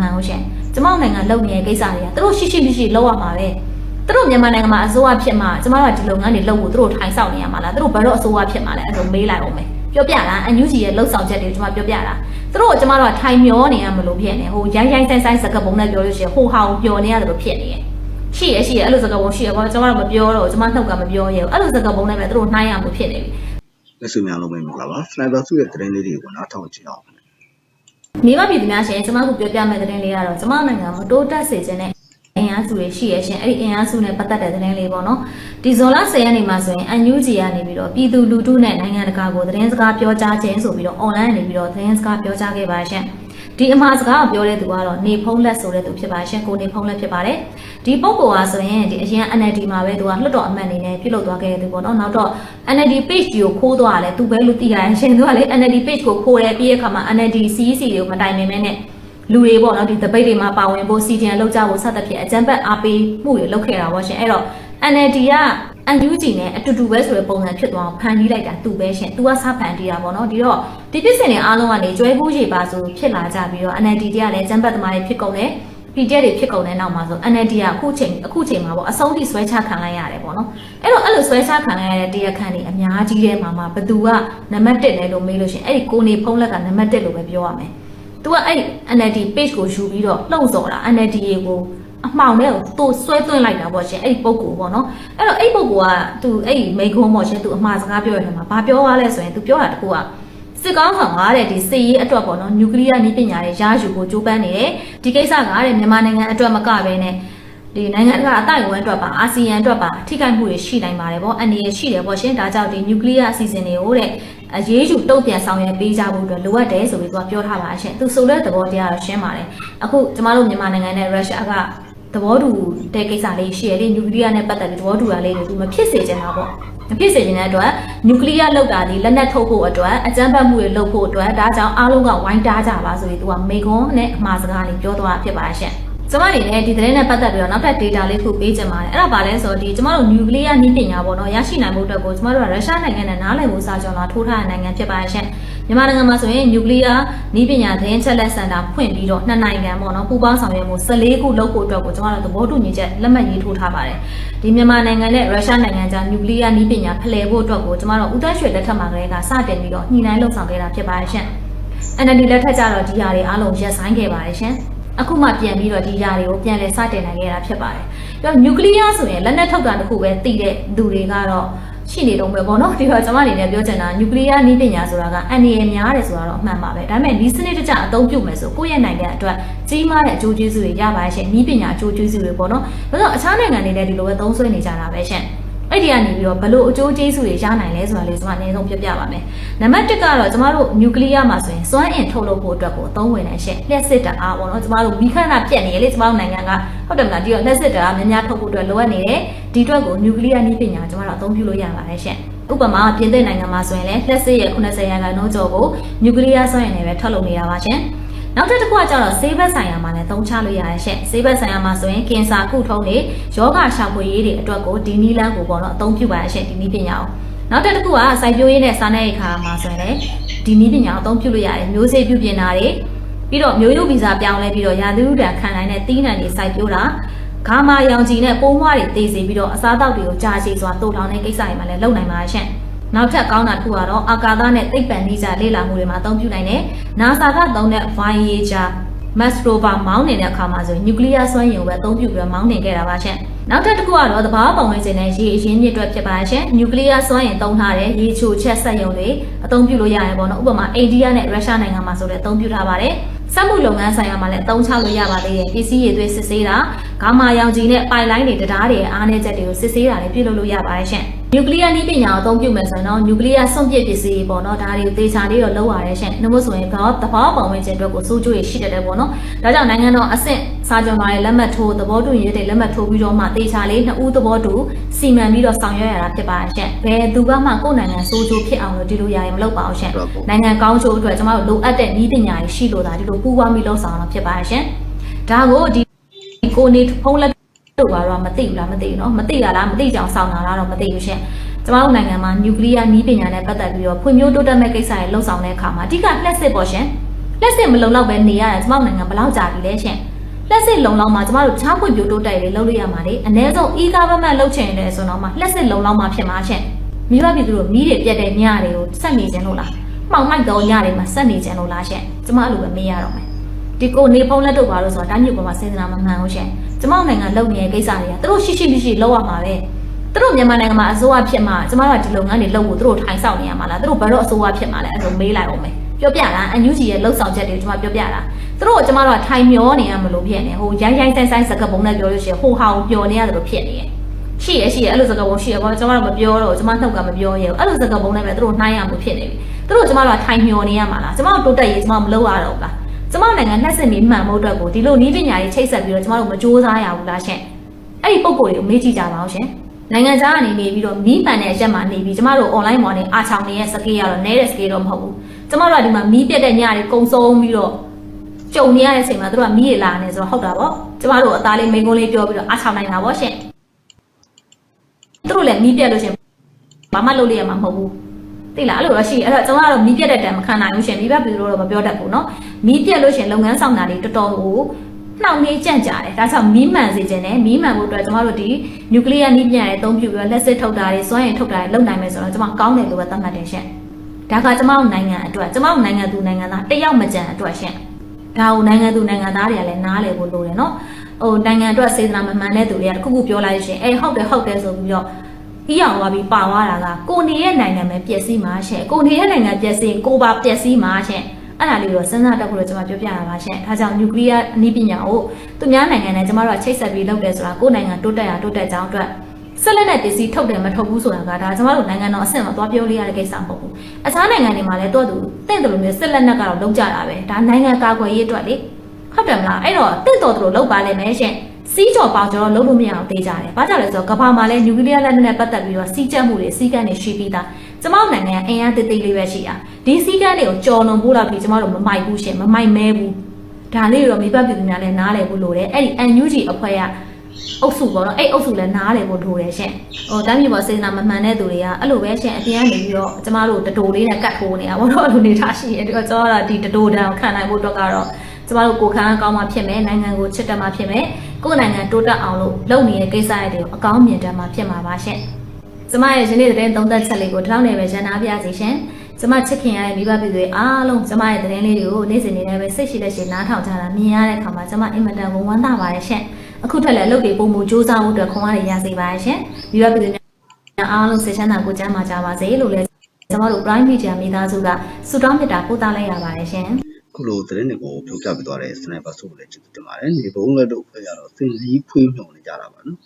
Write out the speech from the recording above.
မှန်ဘူးရှင်ကျမတို့နိုင်ငံလုပ်နေတဲ့ကိစ္စတွေကသူတို့ရှိရှိမရှိလုပ်ရမှာပဲသူတို့မြန်မာနိုင်ငံမှာအစိုးရဖြစ်မှာကျမတို့ကဒီလုပ်ငန်းတွေလုပ်ဖို့သူတို့ထိုင်ဆောင်နေရမှာလားသူတို့ဘယ်တော့အစိုးရဖြစ်မှာလဲအဲ့လိုမေးလိုက်အောင်မယ်ပြောပြတာအန်ယူဂျီရဲ့လှုပ်ဆောင်ချက်တွေကိုကျမပြောပြတာသူတို့ကကျမတို့ကထိုင်မျောနေရမလို့ဖြစ်နေဟိုရိုင်းရိုင်းဆိုင်ဆိုင်စကားပုံနဲ့ပြောလို့ရှိရင်ဟိုဟာကိုပျော်နေရတယ်လို့ဖြစ်နေရဲ့ရှိရရှိရအဲ့လိုစကားပုံရှိရဘာကျမတို့မပြောတော့ကျမနှုတ်ကမပြောရဘူးအဲ့လိုစကားပုံနဲ့ပဲသူတို့နှိုင်းရမှုဖြစ်နေပြီလက်စုများလုံးပဲမင်္ဂလာပါစနိုက်ပါစုရဲ့သတင်းလေးတွေကိုနားထောင်ကြည့်အောင် မိဘပြည်သူများရှင်ကျမတို့ပြောပြမယ့်သတင်းလေးကတော့ကျမနိုင်ငံမတိုးတက်စေခြင်းနဲ့အင်အားစုတွေရှိရရှင်အဲ့ဒီအင်အားစုနဲ့ပတ်သက်တဲ့သတင်းလေးပေါ့နော်ဒီဇွန်လ10ရက်နေ့မှာဆိုရင် UNG ကနေပြီးတော့ပြည်သူလူထုနဲ့နိုင်ငံတကာကိုသတင်းစကားပြောကြားခြင်းဆိုပြီးတော့ online နေပြီးတော့သတင်းစကားပြောကြားခဲ့ပါရှင် ဒီအမှားစကားကိုပြောတဲ့သူကတော့နေဖုံးလက်ဆိုတဲ့သူဖြစ်ပါရှင်ကိုနေဖုံးလက်ဖြစ်ပါတယ်ဒီပုံပေါ်ဟာဆိုရင်ဒီအရင် NLD မှာပဲသူကလွတ်တော်အမတ်အနေနဲ့ပြုလုပ်သွားခဲ့တဲ့သူပေါ့နော်နောက်တော့ NLD page ကိုခိုးသွားတယ်သူပဲလို့သိရတယ်ရှင်သူကလေ NLD page ကိုခိုးတယ်ပြီးတဲ့အခါမှာ NLD CEC တွေကိုမတိုင်ပင်မဲနဲ့လူတွေပေါ့နော်ဒီတပိတ်တွေမှာပါဝင်ဖို့စီတန်လောက်ကြဖို့စသဖြင့်အကြံဖက်အားပေးမှုတွေလုပ်ခဲ့တာပေါ့ရှင်အဲ့တော့ NLD က UNG နဲ့အတူတူပဲဆိုတဲ့ပုံစံဖြစ်သွားအောင်ဖန်တီးလိုက်တာသူပဲရှင်သူကစဖန်တီးတာပေါ့နော်ဒီတော့ဒီပြစ်စင်တွေအားလုံးကနေကျွဲကူးရေပါဆိုဖြစ်လာကြပြီးတော့ NLD တွေကလည်းအကြံဖက်သမားတွေဖြစ်ကုန်တယ် PDF တွေဖြစ်ကုန်တဲ့နောက်မှာဆို NLD ကအခုချိန်အခုချိန်မှာပေါ့အဆုံးထိဆွဲချခံလိုက်ရတယ်ပေါ့နော်အဲ့တော့အဲ့လိုဆွဲချခံလိုက်ရတဲ့တရားခံတွေအများကြီးထဲမှာမှာဘသူကနံပါတ်1လဲလို့မေးလို့ရှရင်အဲ့ဒီကိုနေဖုံးလက်ကနံပါတ်1လို့ပဲပြောရမယ်။ तू ကအဲ့ NLD page ကိုယူပြီးတော့လှုံ့ဆော်တာ NLD ရေကို အမှောင်ထဲကိုသူဆွဲသွင်းလိုက်တာပေါ့ရှင်အဲ့ဒီပုံကူပေါ့နော်အဲ့တော့အဲ့ပုံကူကသူအဲ့ဒီမိကုံးပေါ့ရှင်သူအမှားစကားပြောရတယ်မှာဘာပြောသွားလဲဆိုရင်သူပြောတာတကူကစစ်ကောင်းဆောင်ကတဲ့ဒီစစ်ရေးအတွက်ပေါ့နော်နျူကလ িয়ার နည်းပညာတွေရယူဖို့ကြိုးပမ်းနေတယ်ဒီကိစ္စကတဲ့မြန်မာနိုင်ငံအတွက်မကဘဲနဲ့ဒီနိုင်ငံတကာအတိုင်းအဝန်အတွက်ပါအာဆီယံအတွက်ပါထိခိုက်မှုတွေရှိနိုင်ပါတယ်ပေါ့အနေရရှိတယ်ပေါ့ရှင်ဒါကြောင့်ဒီနျူကလ িয়ার အစီအစဉ်တွေကိုတဲ့အရေးယူတုံ့ပြန်ဆောင်ရွက်ပေးကြဖို့အတွက်လိုအပ်တယ်ဆိုပြီးသူကပြောထားပါရှင်သူဆိုတဲ့သဘောတရားတော့ရှင်းပါတယ်အခုကျမတို့မြန်မာနိုင်ငံနဲ့ရုရှားက သဘောတူတဲ့ကိစ္စလေးရှိရလေနျူကလ িয়ার နဲ့ပတ်သက်ပြီးသဘောတူတာလေးတွေသူမဖြစ်စေချင်တာပေါ့မဖြစ်စေချင်တဲ့အတွက်နျူကလ িয়ার လောက်တာဒီလက်နက်ထုတ်ဖို့အတွက်အကြမ်းဖက်မှုတွေလုပ်ဖို့အတွက်ဒါကြောင့်အားလုံးကဝိုင်းတားကြပါဆိုပြီးသူကမေခွန်းနဲ့အမှားစကားလေးပြောသွားဖြစ်ပါရှင့်ကျမအနေနဲ့ဒီသတင်းနဲ့ပတ်သက်ပြီးတော့နောက်ထပ် data လေးခုပေးချင်ပါတယ်အဲ့ဒါပါလဲဆိုတော့ဒီကျမတို့ nuclear နည်းပညာပေါ့နော်ရရှိနိုင်မှုအတွက်ကိုကျမတို့ကရုရှားနိုင်ငံနဲ့နားလည်မှုစာချုပ်လာထိုးထားတဲ့နိုင်ငံဖြစ်ပါရှင့် မြန်မာနိုင်ငံမှာဆိုရင် nuclear နည်းပညာသတင်းချက်လက်စင်တာဖွင့်ပြီးတော့နှစ်နိုင်ငံပေါ့နော်ပူးပေါင်းဆောင်ရွက်မှု14ခုလုပ်ဖို့အတွက်ကိုကျမတို့သဘောတူညီချက်လက်မှတ်ရေးထိုးထားပါတယ်ဒီမြန်မာနိုင်ငံနဲ့ရုရှားနိုင်ငံကြား nuclear နည်းပညာဖလှယ်ဖို့အတွက်ကိုကျမတို့ဦးသက်ရွှေလက်ထက်မှာကလေးကစတင်ပြီးတော့ညှိနှိုင်းလှုပ်ဆောင်ခဲ့တာဖြစ်ပါရှင့် NLD လက်ထက်ကျတော့ဒီຢာတွေအားလုံးရက်ဆိုင်ခဲ့ပါတယ်ရှင်အခုမှပြန်ပြီးတော့ဒီຢာတွေကိုပြန်လည်စတင်နိုင်ခဲ့တာဖြစ်ပါတယ်ပြီးတော့နျူကလ িয়ার ဆိုရင်လက်နက်ထုတ်တာတစ်ခုပဲတည်တဲ့လူတွေကတော့ ရှိနေတော့ပဲပေါ့နော်ဒီတော့ကျွန်မအနေနဲ့ပြောချင်တာနျူကလ িয়ার နည်းပညာဆိုတာကအန်ဒီရများတယ်ဆိုတာတော့အမှန်ပါပဲဒါပေမဲ့ဒီစနစ်တကျအသုံးပြုမယ်ဆိုကိုယ့်ရဲ့နိုင်ငံအတွက်ကြီးမားတဲ့အကျိုးကျေးဇူးတွေရပါရဲ့ရှင်နည်းပညာအကျိုးကျေးဇူးတွေပေါ့နော်ဒါဆိုအခြားနိုင်ငံတွေလည်းဒီလိုပဲသုံးစွဲနေကြတာပဲရှင် အဲ့ဒီကနေပြီးတော့ဘလို့အကျိုးကျေးဇူးတွေရနိုင်လဲဆိုတာလေးကျွန်မအနည်းဆုံးပြပြပါမယ်။နံပါတ်1ကတော့ကျမတို့နျူကလ িয়ার မှာဆိုရင်စွမ်းအင်ထုတ်လုပ်ဖို့အတွက်ကိုအသုံးဝင်နေရှင့်လျှက်စစ်တအားပေါ့နော်ကျမတို့မိခန္ဓာပြက်နေရလေကျမတို့နိုင်ငံကဟုတ်တယ်မလားဒီတော့လျှက်စစ်တအားများများထုတ်ဖို့အတွက်လိုအပ်နေတယ်ဒီအတွက်ကိုနျူကလ িয়ারနည်းပညာကျမတို့အသုံးပြုလို့ရပါတယ်ရှင့်။ဥပမာပြင်သစ်နိုင်ငံမှာဆိုရင်လည်းလျှက်စစ်ရဲ့80ရာခိုင်နှုန်းကျော်ကိုနျူကလ িয়ার စွမ်းအင်နဲ့ပဲထုတ်လုပ်နေတာပါရှင်။ နောက်တစ်ခုကကျတော့ဆေးဘက်ဆိုင်ရာမှာလည်းသုံးချလို့ရရရှင့်ဆေးဘက်ဆိုင်ရာမှာဆိုရင်ကင်ဆာကုထုံးတွေယောဂရှာဖွေရေးတွေအတွက်ကိုဒီနီလန်းကိုပေါ့နော်အသုံးပြုပါရရှင့်ဒီနည်းပညာကိုနောက်တစ်ခုကစိုက်ပျိုးရေးနဲ့စားနပ်ရိက္ခာမှာဆိုရင်လည်းဒီနည်းပညာကိုအသုံးပြုလို့ရတယ်မျိုးစေ့ပြုပြင်တာတွေပြီးတော့မျိုးရိုးဗီဇပြောင်းလဲပြီးတော့ရာသီဥတုခံနိုင်တဲ့တီးနှံတွေစိုက်ပျိုးတာဂါမာရောင်ကြီးနဲ့ပိုးမွားတွေတေးစေပြီးတော့အစားအသောက်တွေကိုကြာရှည်စွာတိုးထောင်တဲ့ကိစ္စတွေမှာလည်းလုပ်နိုင်ပါရှင့် နောက်ထပ်ကောင်းတာတစ်ခုကတော့အာကာသနဲ့သိပ္ပံနည်းကြလေ့လာမှုတွေမှာအသုံးပြုနိုင်တယ်။ NASA ကသုံးတဲ့ Voyager Mars rover မောင်းနေတဲ့အခါမှာဆိုရင်နျူကလ িয়ার စွမ်းရည်ကိုပဲအသုံးပြုပြီးတော့မောင်းနေခဲ့တာပါရှင့်။နောက်ထပ်တစ်ခုကတော့သဘာဝပတ်ဝန်းကျင်နဲ့ရေအရင်းမြစ်အတွက်ဖြစ်ပါရှင့်။နျူကလ িয়ার စွမ်းရည်သုံးထားတဲ့ရေချိုချက်စက်ရုံတွေအသုံးပြုလို့ရတယ်ပေါ့နော်။ဥပမာအိန္ဒိယနဲ့ရုရှားနိုင်ငံမှာဆိုလည်းအသုံးပြုထားပါတယ်။စက်မှုလုပ်ငန်းဆိုင်ရာမှာလည်းအသုံးချလို့ရပါသေးတယ်။ပစ္စည်းရည်သွေးစစ်ဆေးတာဂါမာရောင်ခြည်နဲ့ပိုင်လိုင်းတွေတရားတွေအားနည်းချက်တွေကိုစစ်ဆေးတာလည်းပြုလုပ်လို့ရပါတယ်ရှင့်။ နျူကလ িয়ার နည်းပညာကိုအသုံးပြုမယ်ဆိုရင်တော့နျူကလ িয়ার စွန့်ပစ်ပစ္စည်းတွေပေါ့နော်ဒါတွေကိုသေချာလေးတော့လုပ်ရတယ်ရှင့်။နှုတ်ဆိုရင်ဘာသဘာဝပတ်ဝန်းကျင်အတွက်ကိုစိုးကျိုးရရှိတတ်တယ်ပေါ့နော်။ဒါကြောင့်နိုင်ငံတော်အဆင့်စာချုပ်မှာလည်းလက်မှတ်ထိုးသဘောတူညီတဲ့လက်မှတ်ထိုးပြီးတော့မှသေချာလေးနှစ်ဦးသဘောတူစီမံပြီးတော့ဆောင်ရွက်ရတာဖြစ်ပါရှင့်။ဘယ်သူကမှကိုယ်နိုင်ငံစိုးကျိုးဖြစ်အောင်လို့ဒီလိုရရင်မလုပ်ပါဘူးရှင့်။နိုင်ငံကောင်းကျိုးအတွက်ကျွန်တော်တို့လိုအပ်တဲ့နည်းပညာတွေရှိလို့ဒါဒီလိုပူးပေါင်းပြီးလုပ်ဆောင်ရတာဖြစ်ပါရှင့်။ဒါကိုဒီကိုနေဖုံးလက် တို့ကတော့မသိဘူးလားမသိဘူးเนาะမသိရလားမသိကြအောင်စောင့်တာလားတော့မသိဘူးရှင်ကျမတို့နိုင်ငံမှာနျူကလ িয়ার နည်းပညာနဲ့ပတ်သက်ပြီးတော့ဖွံ့ဖြိုးတိုးတက်မဲ့ကိစ္စတွေလှုပ်ဆောင်တဲ့အခါမှာအဓိကလက်စစ်ပေါ့ရှင် လက်စစ်မလုံလောက်ပဲနေရတာကျမတို့နိုင်ငံဘယ်လောက်ကြာပြီလဲရှင်လက်စစ်လုံလောက်မှကျမတို့ချားပွင့်ပြိုတိုးတိုက်တွေလုပ်လို့ရမှာလေအ ਨੇ ဆုံး e-government လုပ်ချင်တယ်ဆိုတော့မှလက်စစ်လုံလောက်မှဖြစ်မှာရှင်မိဘပြည်သူတို့မိတွေပြတ်တဲ့ညတွေကိုဆက်နေကြလို့လားမှောင်မိုက်တော့ညတွေမှာဆက်နေကြလို့လားရှင်ကျမအဲ့လိုပဲမေးရတော့မယ် ဒီကိုနေဖုံးလက်တို့ပါလို့ဆိုတာတိုင်းမြို့ပေါ်မှာစဉ်းစားမှမှန်ဟုတ်ရှင် ကျမတို့နိုင်ငံလုပ်နေတဲ့ကိစ္စတွေကသူတို့ရှိရှိမရှိလုပ်ရမှာပဲသူတို့မြန်မာနိုင်ငံမှာအစိုးရဖြစ်မှာကျမတို့ကဒီလုပ်ငန်းတွေလုပ်ဖို့သူတို့ထိုင်ဆောင်နေရမှာလားသူတို့ဘယ်တော့အစိုးရဖြစ်မှာလဲအဲ့လိုမေးလိုက်အောင်မယ်ပြောပြတာအန်ယူဂျီရဲ့လှုပ်ဆောင်ချက်တွေကိုကျမပြောပြတာသူတို့ကကျမတို့ကထိုင်မျောနေရမလို့ဖြစ်နေဟိုရိုင်းရိုင်းဆိုင်ဆိုင်စကားပုံနဲ့ပြောလို့ရှိရင်ဟိုဟာကိုပျော်နေရတယ်လို့ဖြစ်နေရဲ့ရှိရရှိရအဲ့လိုစကားပုံရှိရဘာကျမတို့မပြောတော့ကျမနှုတ်ကမပြောရဘူးအဲ့လိုစကားပုံနဲ့ပဲသူတို့နှိုင်းရမှုဖြစ်နေပြီသူတို့ကျမတို့ကထိုင်မျောနေရမှာလားကျမတို့တိုးတက်ရေးကျမမလုပ်ရတော့ဘူးလား ကျမတို့နိုင်ငံနှက်စင်ပြီးမှန်ဖို့အတွက်ကိုဒီလိုနည်းပညာရေးချိတ်ဆက်ပြီးတော့ကျမတို့မစ조사ရဘူးလားရှင်အဲ့ဒီပုံကိုယ်တွေကိုမေးကြည့်ကြပါဦးရှင်နိုင်ငံခြားကနေနေပြီးတော့မီးပန်တဲ့အချက်မှာနေပြီးကျမတို့ online ပေါ်နေအားချောင်းနေရဲ့စကေးကတော့နဲတဲ့စကေးတော့မဟုတ်ဘူးကျမတို့ကဒီမှာမီးပြက်တဲ့ညတွေကုံဆုံးပြီးတော့ကြုံနေရတဲ့အချိန်မှာတို့ကမီးရလာနေဆိုတော့ဟုတ်တာပေါ့ကျမတို့အသားလေးမိန်ကုန်းလေးပြောပြီးတော့အားချောင်းနိုင်တာပေါ့ရှင်တို့လည်းမီးပြက်လို့ရှင်ဘာမှလုပ်လို့ရမှာမဟုတ်ဘူး သိလားအဲ့လိုတော့ရှိအဲ့တော့ကျွန်တော်ကတော့မီးပြက်တဲ့တံမခံနိုင်ဘူးရှင်မိဘပြည်လို့တော့မပြောတတ်ဘူးเนาะမီးပြက်လို့ရှင်လုပ်ငန်းဆောင်တာတွေတော်တော်ကိုနှောင့်နှေးကြန့်ကြာတယ်ဒါကြောင့်မီးမှန်စေခြင်းနဲ့မီးမှန်ဖို့အတွက်ကျွန်တော်တို့ဒီနျူကလ িয়ার နည်းပညာတွေအသုံးပြုပြီးတော့လက်စစ်ထုတ်တာတွေစွမ်းရည်ထုတ်တာတွေလုပ်နိုင်မယ်ဆိုတော့ကျွန်မကောင်းတယ်လို့ပဲသတ်မှတ်တယ်ရှင်ဒါကကျွန်မတို့နိုင်ငံအတွက်ကျွန်မတို့နိုင်ငံသူနိုင်ငံသားတယောက်မကြံအတွက်ရှင်ဒါကိုနိုင်ငံသူနိုင်ငံသားတွေကလည်းနားလည်ဖို့လိုတယ်เนาะဟိုနိုင်ငံအတွက်စေတနာမမှန်တဲ့သူတွေကတစ်ခုခုပြောလိုက်ရှင်အေးဟုတ်တယ်ဟုတ်တယ်ဆိုပြီးတော့ ပြီးအောင်သွားပြီးပါသွားတာကကိုနေရဲ့နိုင်ငံပဲပျက်စီးမှာရှင့်ကိုနေရဲ့နိုင်ငံပျက်စီးရင်ကိုပါပျက်စီးမှာရှင့်အဲ့ဒါလေးတော့စဉ်းစားတတ်ဖို့တော့ကျွန်မပြောပြရပါရှင့်ဒါကြောင့်နျူကလ িয়ার အနည်းပညာကိုသူများနိုင်ငံနဲ့ကျွန်မတို့ကချိတ်ဆက်ပြီးလုပ်တယ်ဆိုတာကိုယ်နိုင်ငံတိုးတက်ရတိုးတက်ကြောင်းအတွက်ဆက်လက်နဲ့ပစ္စည်းထုတ်တယ်မထုတ်ဘူးဆိုတာကဒါကျွန်မတို့နိုင်ငံတော်အဆင့်မှာသွားပြောလို့ရတဲ့ကိစ္စမဟုတ်ဘူးအခြားနိုင်ငံတွေမှာလည်းတော့သူတင့်တယ်လို့မျိုးဆက်လက်နဲ့ကတော့လုံးကြတာပဲဒါနိုင်ငံကာကွယ်ရေးအတွက်လေဟုတ်တယ်မလားအဲ့တော့တင့်တော်သူတို့လောက်ပါလိမ့်မယ်ရှင့် စီးကြော်ပေါကျွန်တော်လုံးလို့မရအောင်တေးကြတယ်။ဘာကြောင့်လဲဆိုတော့ကမ္ဘာမှာလည်းနျူကလ িয়ার လက်နက်နဲ့ပတ်သက်ပြီးတော့စီးကျက်မှုတွေစီးကမ်းတွေရှိပြီးသား။ကျမတို့နိုင်ငံကအင်အားတိတ်တိတ်လေးပဲရှိတာ။ဒီစီးကမ်းတွေကိုကြော်လွန်ဖို့လောက်ပြီးကျမတို့မမိုက်ဘူးရှင်မမိုက်မဲဘူး။ဒါလေးတွေတော့မိဘပြည်သူများလည်းနားလည်ဖို့လိုတယ်။အဲ့ဒီ NUG အဖွဲ့ကအုပ်စုပေါ့နော်။အဲ့အုပ်စုလည်းနားလည်ဖို့လိုတယ်ရှင်။ဟိုတိုင်းပြည်ပေါ်စေနာမမှန်တဲ့သူတွေကအဲ့လိုပဲရှင်အပြင်ကနေပြီးတော့ကျမတို့တတိုလေးနဲ့ကတ်ထိုးနေတာပေါ့နော်။အဲ့လိုနေထားရှိတယ်။ဒီတော့ကျမတို့ကဒီတတိုတန်ခံနိုင်ဖို့အတွက်ကတော့ကျမတို့ကိုယ်ခံအကောင်းမှဖြစ်မယ်နိုင်ငံကိုချစ်တတ်မှဖြစ်မယ် ကိုယ်နိုင်ငံတိုးတက်အောင်လို့လုပ်နေတဲ့ကိစ္စတွေကိုအကောင်းမြင်တတ်မှဖြစ်မှာပါရှင့်ကျမရဲ့ယနေ့သတင်းသုံးသက်ချက်လေးကိုဒီလောက်နဲ့ပဲရန်နာပြစီရှင်ကျမချစ်ခင်ရတဲ့မိဘပြည်သူတွေအားလုံးကျမရဲ့သတင်းလေးတွေကိုနေ့စဉ်နေ့တိုင်းပဲစိတ်ရှိလက်ရှိနားထောင်ကြတာမြင်ရတဲ့အခါမှာကျမအင်မတန်ဝမ်းသာပါတယ်ရှင်အခုထက်လည်းအလုပ်တွေပုံမှုစူးစမ်းဖို့အတွက်ခွန်အားတွေရစေပါရဲ့ရှင်မိဘပြည်သူများအားလုံးစိတ်ချမ်းသာကိုယ်ကျန်းမာကြပါစေလို့လည်းကျမတို့ Prime Media မိသားစုကဆုတောင်းမေတ္တာပို့သလိုက်ရပါတယ်ရှင် ခုလိုသတင်းတွေကိုပြောပြပေးသွားတဲ့စနိုက်ပါဆိုကိုလည်းကျေးဇူးတင်ပါတယ်နေဘုံလက်တို့ဖွဲ့ရတော့သင်လီခွေးမြုံနေကြတာပါနော်